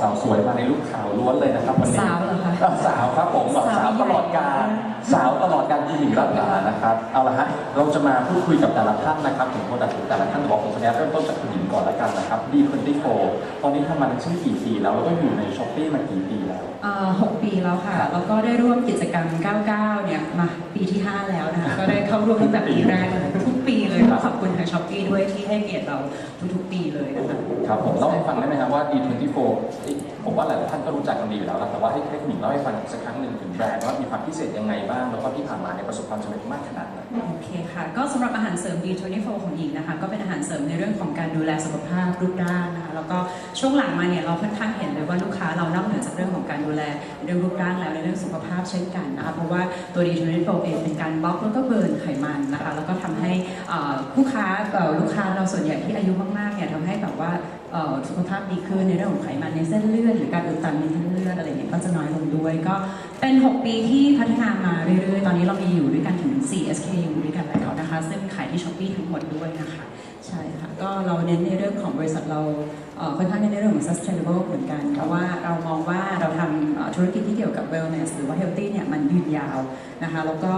หล่อสาวสวยมาในลูกขาวล้วนเลยนะครับวันนี้สาวเหรอคะสาวครับผมแบบสาวตลอดการสาวตลอดการคุณหญิงรัตนานะครับเอาละฮะเราจะมาพูดคุยกับแต่ละท่านนะครับถึงโปรดักต์แต่ละท่านบอกผมคะแนนเริ่มต้นจากคุณหญิงก่อนละกันนะครับ D24 ตอนนี้ทำมาในชื่อกี่ปีแล้วแล้วก็อยู่ในช้อปปี้มากี่ปีแล้วเอ่อหกปีแล้วค่ะ แล้วก็ได้ร่วมกิจกรรม 99 เนี่ยมาปีที่ 5 แล้วนะคะ ก็ได้เข้าร่วมตั้งแต่ปีแรกเลยทุก ปีเลยก็ขอบคุณทางช้อปปี้ด้วยที่ให้เกียรติเราทุกๆปีเลยนะคะ ครับผมเล่าให้ฟังได้ไหมครับว่า D24 ผมว่าหลายๆท่านก็รู้จักกันดีอยู่แล้วนะแต่ว่าให้ให้คุณหญิงเล่าให้ฟังสักครั้งหนึ่งถึงแบรนด์ว่ามีความพิเศษยังไงบ้าง แล้วก็ที่ผ่านมาเนี่ยประสบความสำเร็จมากขนาดไหนโอเคค่ะ ก็สำหรับอาหารเสริม D24 ของหญิงนะคะ ก็เป็นอาหารเสริมในเรื่องของการดูแลสุขภาพรูปร่างนะคะ แล้วก็ช่วงหลังมาเนี่ยเราค่อนข้างเห็นเลยว่าลูกค้าเรานอกเหนือจากเรื่องของการดูแลเรื่องรูปร่างแล้วในเรื่องสุขภาพเช่นกันนะคะ เพราะว่าตัว D24 เองเป็นการบล็อกแล้วก็เบิร์นไขมันนะคะ แล้วก็ทำให้ผู้ค้าลูกค้าเราส่วนใหญ่ที่อายุมากๆเนี่ยทำให้แบบว่าสุขภาพดีขึ้นในเรื่องของไขมันในเส้นเลือดหรือการอุดตันในเส้นเลือดอะไรเนี่ยก็จะน้อยลงด้วย ก็เป็น 6 ปีที่พัฒนามาเรื่อยๆ ตอนนี้เรามีอยู่ด้วยกันถึง 4 SKU ด้วยกันแล้วนะคะ ซึ่งขายที่ช้อปปีทั้งหมดด้วยนะคะ ใช่ค่ะ ก็เราเน้นในเรื่องของบริษัทเราค่อนข้างเน้นในเรื่องของ sustainable เหมือนกัน เพราะว่าเรามองว่าเราทำธุรกิจที่เกี่ยวกับ wellness หรือว่า healthy เนี่ยมันยืนยาวนะคะ แล้วก็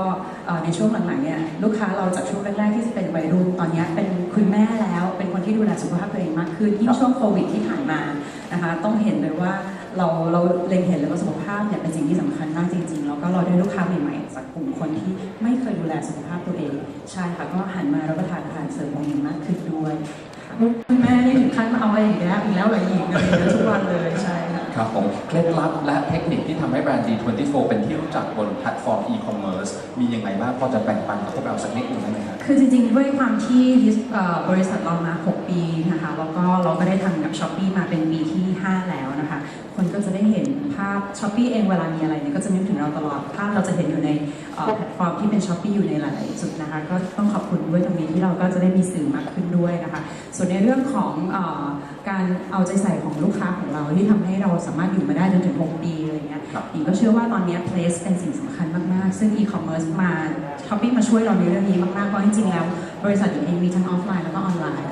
ในช่วงหลังๆเนี่ยลูกค้าเราจากช่วงแรกๆที่จะเป็นวัยรุ่นตอนนี้เป็นคุณแม่แล้ว เป็นคนที่ดูแลสุขภาพตัวเองมากขึ้นยิ่งช่วงโควิดที่ผ่านมา ต้องเห็นเลยว่าเราเราเล็งเห็นเลยว่าสุขภาพเนี่ยเป็นสิ่งที่สำคัญมากจริง ๆ แล้วก็เราได้ลูกค้าใหม่ๆจากกลุ่มคนที่ไม่เคยดูแลสุขภาพตัวเอง ใช่ค่ะก็หันมารับประทานอาหารเสริมของหญิงมากขึ้นด้วยค่ะคุณแม่นี่ถึงขั้นมาเอาอะไรอีกแล้วอีกแล้วเหรอหญิงอะไรอย่างเงี้ยทุกวันเลยใช่ค่ะครับผมเคล็ดลับและเทคนิคที่ทำให้แบรนด์ D24 เป็นที่รู้จักบนแพลตฟอร์ม e-commerce มียังไงบ้างพอจะแบ่งปันกับพวกเราสักนิดนึงได้ไหมครับคือจริงๆ ด้วยความที่เอ่อบริษัทเรามา 6 ปีนะคะแล้วก็เราก็ได้ทำกับ s h อ p e e มาเป็นปีที่5แล้วนะ คะคนก็จะได้เห็นภาพ s h อ p e e เองเวลามีอะไรเนี่ยก็จะนึกถึงเราตลอด ภาพเราจะเห็นอยู่ในเอ่อแพลตฟอร์มที่เป็น s h อ p e e อยู่ในหลาย ๆ จุดนะคะ ก็ต้องขอบคุณด้วยตรงนี้ที่เราก็จะได้มีสื่อมากขึ้นด้วยนะคะ ส่วนในเรื่องของเออการเอาใจใส่ของลูกค้าของเราที่ทำให้เราสามารถอยู่มาได้จนถึง 6 ปีอะไรเงี้ยครับหญิงก็เชื่อว่าตอนนี้ place เป็นสิ่งสำคัญมาก ๆ ซึ่ง e-commerce มา Shopee มาช่วยเราในเรื่องนี้มาก ๆ เพราะจริง ๆ แล้ว บริษัทหญิงเองมีทั้งออฟไลน์แล้วก็ออนไลน์ครับต้น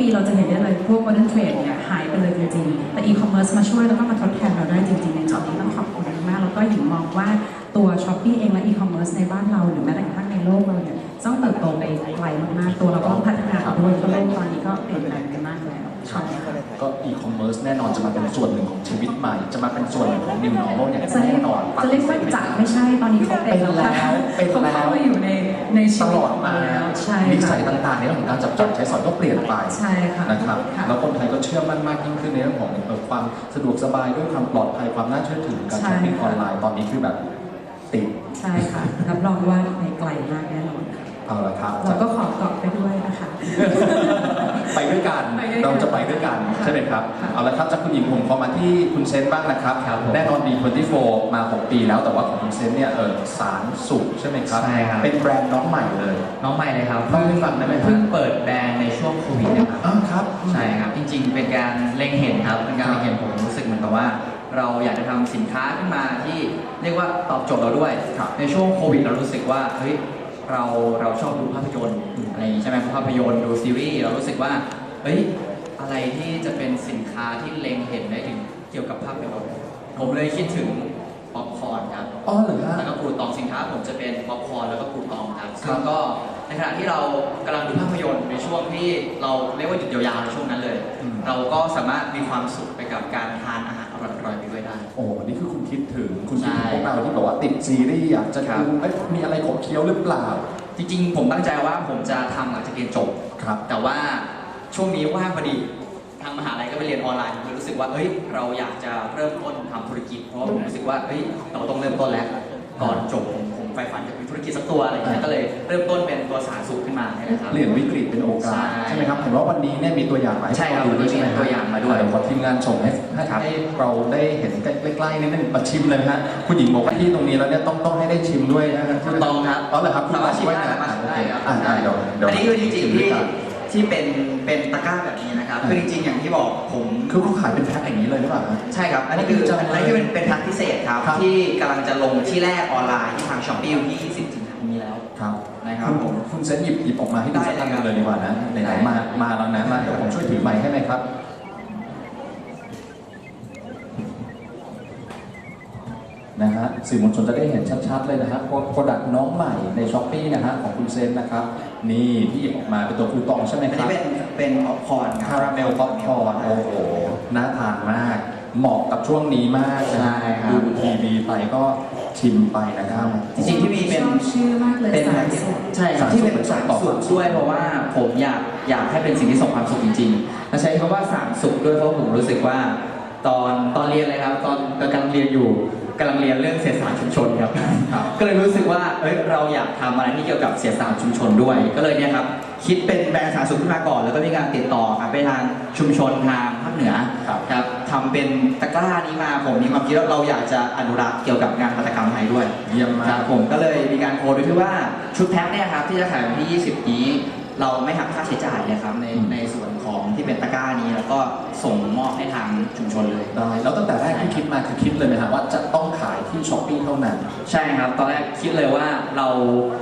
ปีเราจะเห็นได้เลยพวก modern trade เนี่ยหายไปเลยจริงๆแต่ e-commerce มาช่วยแล้วก็มาทดแทนเราได้จริงๆ ในจุดนี้ต้องขอบคุณมาก แล้วก็หญิงมองว่าตัว Shopee เองและ e-commerce ในบ้านเราหรือแม้แต่กระทั่งในโลกเราเนี่ย ต้องเติบโตไปไกลมากๆ ตัวเราก็ต้องพัฒนาด้วยเพราะโลกตอนนี้ก็เปลี่ยนแปลงไปมากแล้วใช่ค่ะก็ e-commerce แน่นอนจะมาเป็นส่วนหนึ่งของชีวิตใหม่ จะมาเป็นส่วนหนึ่งของ new normal อย่างจะเรียแน่กนอนจะเรียกว่าจัดไม่ใช่ตอนนี้เขาเป็นแล้วค่ะเป็นแล้วเขาเข้ามาอยู่ในในชีตวิลตอดของมาเราแล้วใช่นิค่ะสัยต่างๆในเรื่องของการจับจ่ายใช้สอยก็เปลี่ยนไปใช่ค่ะนะครับค่ะแล้วคนไทยก็เชื่อมั่นมากยิ่งขึ้นในเรื่องของเอ่อความสะดวกสบายด้วยความปลอดภัยความน่าเชื่อถือการใช่ช้อปปิ้งค่ะออนไลน์ตอนนี้คือแบบติดใช่ค่ะรับรองว่าไปไกลมากแน่นอนค่ะ เอาละครับ เราก็ขอเกาะไปด้วยนะคะ ไปด้วยกัน ไปด้วยกันเราจะไปด้วยกันค่ะใช่ไหมครับ ค่ะ เอาละครับจากคุณหญิงผมขอมาที่คุณเซนต์บ้างนะครับ ครับผมแน่นอนดี24มา 6 ปีแล้วแต่ว่าของคุณเซนต์เนี่ยเออสารสุขใช่ไหมครับ ใช่ครับ เป็นแบรนด์น้องใหม่เลย น้องใหม่เลยครับเล่าให้ฟังได้ไหมครับ เพิ่งเปิดแบรนด์ในช่วงโควิดนะครับ อ้าวครับ ใช่ครับ จริงๆ เป็นการเล็งเห็นครับ เป็นการเล็งเห็นผมรู้สึกเหมือนกับว่า เราอยากจะทำสินค้าขึ้นมาที่เรียกว่าตอบโจทย์เราด้วยครับในช่วงโควิดเรารู้สึกว่าเฮ้ย เราเราชอบดูภาพยนตร์อะไรอย่างนี้ใช่ไหมภาพยนตร์ดูซีรีส์เรารู้สึกว่าเฮ้ยอะไรที่จะเป็นสินค้าที่เล็งเห็นได้ถึงเกี่ยวกับภาพยนตร์ผมเลยคิดถึงป๊อปคอร์นครับอ๋อเหรอฮะแล้วก็กรูตองสินค้าผมจะเป็นป๊อปคอร์นแล้วก็กรูตองครับครัซึ่บงก็ในขณะที่เรากำลังดูภาพยนตร์ในช่วงที่เราเรียกว่าหยุดยาวๆในช่วงนั้นเลยอืมเราก็สามารถมีความสุขไปกับการทานอาหาร อร่อยๆไปด้วยได้ โอ้นี่คือคุณคิดถึงคุณคิดถึงใช่พวกเราที่บอกว่าติดซีรีส์อยากจะครับดูเอ๊ะมีอะไรขบเคี้ยวหรือเปล่า จริงๆ ผมตั้งใจว่าผมจะทำหลังจากเรียนจบครับ แต่ว่าช่วงนี้ว่างพอดีทางมหาลัยก็ไปเรียนออนไลน์ผมเลยรู้สึกว่าเอ้ย เราอยากจะเริ่มต้นทำธุรกิจ เพราะว่าผมรู้สึกว่าเอ้ยเราต้องเริ่มต้นแล้ว ก่อนจบผมผม ใฝ่ฝันจะมีธุรกิจสักตัวอะไรอย่างเงี้ยก็เลยเริ่มต้นเป็นตัวสารสูตรขึ้นมาเนี่ยนะครับ เปลี่ยนวิกฤตเป็นโอกาส ใช่ใช่ไหมครับเห็นว่าวันนี้เนี่ยมีตัวอย่างมาให้ใช่ครับเราดูด้วยใช่ไหมมีตัวอย่างมาด้วย เขอทีมงานส่งให้ให้ครับให้เราได้เห็นใกล้ๆนิดนึงมาชิมเลยนะฮะคุณหญิงบอกว่าที่ตรงนี้แล้วเนี่ยต้องต้องให้ได้ชิมด้วยนะถูกต้องครับอ๋อเหรอครับคุณสามารถชิมไว้ได้นะสามารถชิมได้ครับอ่าอ่าเดี๋ยวเดี๋ยวอันนี้คือจริงๆชิมด้วที่ยกัน ที่เป็นเป็นตะกร้าแบบนี้นะครับอ่าคือจริงๆ อย่างที่บอกผม คือเขาขายเป็นแพ็คอย่างนี้เลยหรือเปล่าฮะ ใช่ครับ อันนี้คือดีจังอันเลยนี้คือเป็นเป็นทักพิเศษครับ ครับ ที่กำลังจะลงที่แรกออนไลน์ที่ทางช้อปปี้ที่ 20สิงหาคมนี้แล้ว ครับนะครับณผม คุณเซนหยิบหยิบออกมาให้ดูได้สักอันหเลยครับเลยดีกว่านะไหนๆมามาแล้วนะมาเดี๋ยวผมช่วยถือไมค์ให้ไหมครับ นะฮะสื่อมวลชนจะได้เห็นชัดๆเลยนะฮะโปรดักต์น้องใหม่ในช้อปปี้นะฮะของคุณเซนนะครับ นี่ที่หยิบออกมาเป็นตัวคูตองใช่ไหมอันครันี้บเป็นเป็นออฟคอร์นคาราเมลป๊อปคอร์นโอ้โหน่าทานมาก เหมาะกับช่วงนี้มากนะใช่ครับดูทีวีไปก็ชิมไปนะครับ จริงๆที่มีเป็นชอบชื่อมากเลยเป็นสามสุขใช่ครับที่เป็นสามสุขด้วยเพราะว่าผมอยากอยากให้เป็นสิ่งที่ส่งความสุขจริงๆและใช้คำว่าสามสุขด้วยเพราะผมรู้สึกว่า ตอนตอนเรียนเลยครับ ตอนตอนกำลังเรียนอยู่ กำลังเรียนเรื่องเศรษฐศาสตร์ชุมชนครับ ครับ ก็เลยรู้สึกว่าเอ้ยเราอยากทำอะไรที่เกี่ยวกับเศรษฐศาสตร์ชุมชนด้วย ก็เลยเนี่ยครับคิดเป็นแบรนด์สาธารณสุขขึ้นมาก่อน แล้วก็มีการติดต่อครับไปทางชุมชนทางภาคเหนือครับ ครับทำเป็นตะกร้านี้มาผมมีความคิดว่าเราอยากจะอนุรักษ์เกี่ยวกับงานหัตถกรรมไทยด้วย เยี่ยมมาคกรับผมก็เลยมีการโพสต์ไว้ที่ว่าชุดแพ็คเนี่ยครับที่จะขายวันที่ 20 นี้ เราไม่หักค่าใช้จ่ายเลยครับในอืมในส่วนของที่เป็นตะกร้านี้ แล้วก็ส่งมอบให้ทางชุมชนเลย ได้แล้วตั้งแต่แรกที่คิดมาคือคิดเลยไหมฮะว่าจะต้องขายที่ช้อปปี้เท่านั้น ใช่ครับ ตอนแรกคิดเลยว่าเรา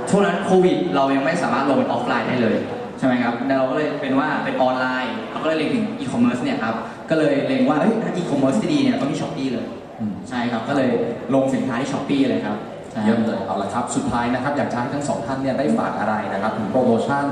ช่วงนั้นโควิด เรายังไม่สามารถลงเป็นออฟไลน์ได้เลยใช่ไหมครับเราก็เลยเป็นว่าเป็นออนไลน์เราก็เลยเล็งถึงอีคอมเมิร์ซเนี่ยครับก็เลยเล็งว่าเอ้ยถ้าอีคอมเมิร์ซที่ดีเนี่ยต้องมีช้อปปี้เลยอืมใช่ครับก็เลยลงสินค้าที่ช้อปปี้เลยครับใช่ เยี่ยมเลยเอาละครับ สุดท้ายนะครับ อยากจะให้ทั้งสองท่านเนี่ยได้ฝากอะไรนะครับ ถึงโปรโมชั่น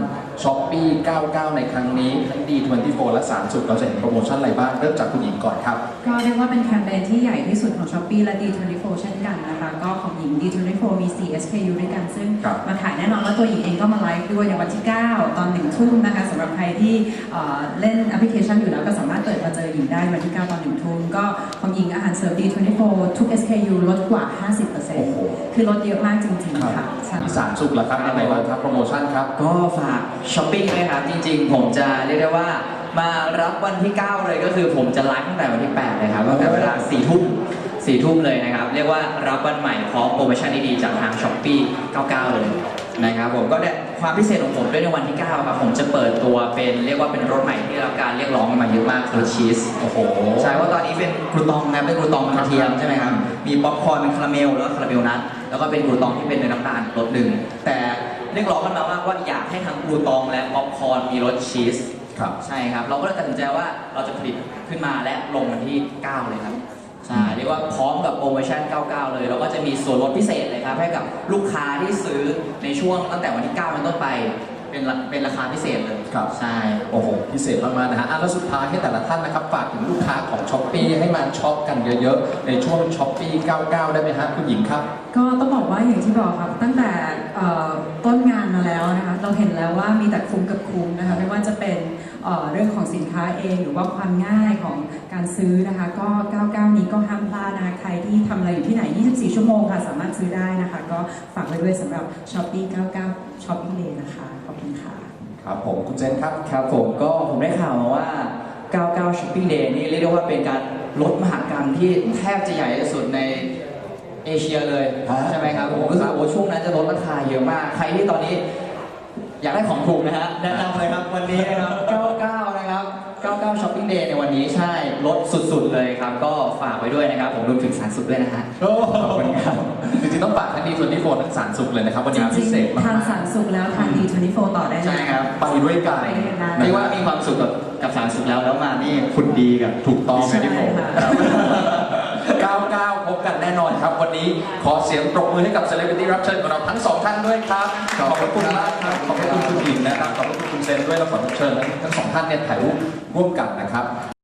ช้อปปี้99 ในครั้งนี้ทั้ง D24 และ3สุดเราจะเห็นโปรโมชั่นอะไรบ้าง เริ่มจากคุณหญิงก่อนครับ ก็เรียกว่าเป็นแคมเปญที่ใหญ่ที่สุดของ Shopee และ D24 เช่นกันนะคะ ก็ของหญิง D24 มี 4 SKU ด้วยกัน ซึ่งครับมาขายแน่นอนว่าตัวหญิงเองก็มาไลฟ์ด้วยในวันที่ 9 ตอนหนึ่งทุ่มนะคะสำหรับใครที่เอ่อเล่นแอปพลิเคชันอยู่แล้วก็สามารถเปิดมาเจอหญิงได้วันที่ 9 ตอนหนึ่งทุ่มก็ของหญิงอาหารเสริม D24 ทุก SKU ลดกว่าโอ้โห50%คือลดเยอะมากจริง ๆ ค่ะใช่ที่สามสุดละครับยังไงบ้างครับโปรโมชั่นครับ ก็ฝากช้อปปิ้งด้วยครับ จริง ๆ ผมจะเรียกได้ว่ามารับวันที่ 9 เลยก็คือผมจะไลฟ์ตั้งแต่วันที่ 8 เลยครับตั้งแต่เวลา4ทุ่ม4ทุ่มเลยนะครับ เรียกว่ารับวันใหม่พร้อมโปรโมชั่นดีๆจากทางช้อปปี้99 เลยนะครับผมก็เนี่ยความพิเศษของผมด้วยในวันที่ 9 ครับผมจะเปิดตัวเป็นเรียกว่าเป็นรถใหม่ที่ได้รับการเรียกร้องกันมาเยอะมากคือชีสโอ้โหใช่ว่าตอนนี้เป็นก รูตองนะเป็นกรูตองกระเทียมใช่ไหมครับ มีป๊อปคอร์นเป็นคาราเมลแล้วก็คาราเมลนัทแล้วก็เป็นกรูตองที่เป็นเนยน้ำตาลรสหนึ่งแต่เรียกร้องกันมามากว่าอยากให้ทั้งกรูตองและป๊อปคอร์นมีรสชีสครับใช่ครับ เราก็เลยตัดสินใจว่าเราจะผลิตขึ้นมาและลงวันที่ 9 เลยครับใช่เรียกว่าพร้อมกับโปรโมชั่น 99 เลย เราก็จะมีส่วนลดพิเศษเลยครับให้กับลูกค้าที่ซื้อในช่วงตั้งแต่วันที่ 9 เป็นต้นไป เป็นราเป็นราคาพิเศษเลยครับ ใช่ โอ้โห พิเศษมากๆนะฮะอะแล้วสุดท้ายให้แต่ละท่านนะครับ ฝากถึงลูกค้าของช้อปปีให้มาช็อปกันเยอะๆ ในช่วงช้อปปี้99 ได้ไหมฮะคุณหญิงครับ ก็ต้องบอกว่าอย่างที่บอกครับ ตั้งแต่เอ่อต้นงานมาแล้วนะคะเราเห็นแล้วว่ามีแต่คุ้มกับคุ้มนะคะไม่ว่าจะเป็นเอ่อเรื่องของสินค้าเองหรือว่าความง่ายของการซื้อนะคะ ก็ 99 นี้ก็ห้ามพลาดนะคะใครที่ทำอะไรอยู่ที่ไหน 24 ชั่วโมงค่ะสามารถซื้อได้นะคะ ก็ฝากไว้ด้วยสำหรับ Shopee 99 Shopping Day นะคะ ขอบคุณค่ะ ครับผมคุณเจนครับ ครับผมก็ผมได้ข่าวมาว่า 99 Shopping Day นี่เรียกได้ว่าเป็นการลดมหากรรมที่แทบจะใหญ่ที่สุดในเอเชียเลยฮะ ใช่ไหมครับผมรู้สึกว่าช่วงนั้นจะลดราคาเยอะมาก ใครที่ตอนนี้ อยากได้ของถูกนะฮะแนะนำเลยครับวันนี้นะครับ99นะครับ 99 Shopping Day ในวันนี้ใช่ลดสุดๆเลยครับ ก็ฝากไว้ด้วยนะครับ ผมรวมถึงสารสุดด้วยนะฮะโอ้ขอบคุณครับ จริงๆต้องฝากทั้งดีทวนที่โฟนทั้งสารสุขเลยนะครับวันจนี้ริพิงเศษๆมาทานกสารสุกแล้วทาน D24 ต่อได้เลยใช่ครับๆไปด้วยกันไปด้วยกันเรียกว่ามีความสุขกับกับสารสุดแล้วแล้วมานี่คุณดีกับถูกต้องใช่ที่ผม ค่ะ 99 พบกันแน่นอนครับ วันนี้ขอเสียงปรบมือให้กับเซเลบริตี้รับเชิญของเราทั้งสองท่านด้วยครับ ขอบพระคุณมากครับ ขอบพระคุณคุณหญิงนะครับ ขอบพระคุณคุณเซนด้วยแล้วขอเชิญทั้งสองท่านเนี่ยถ่ายรูปร่วมกันนะครับ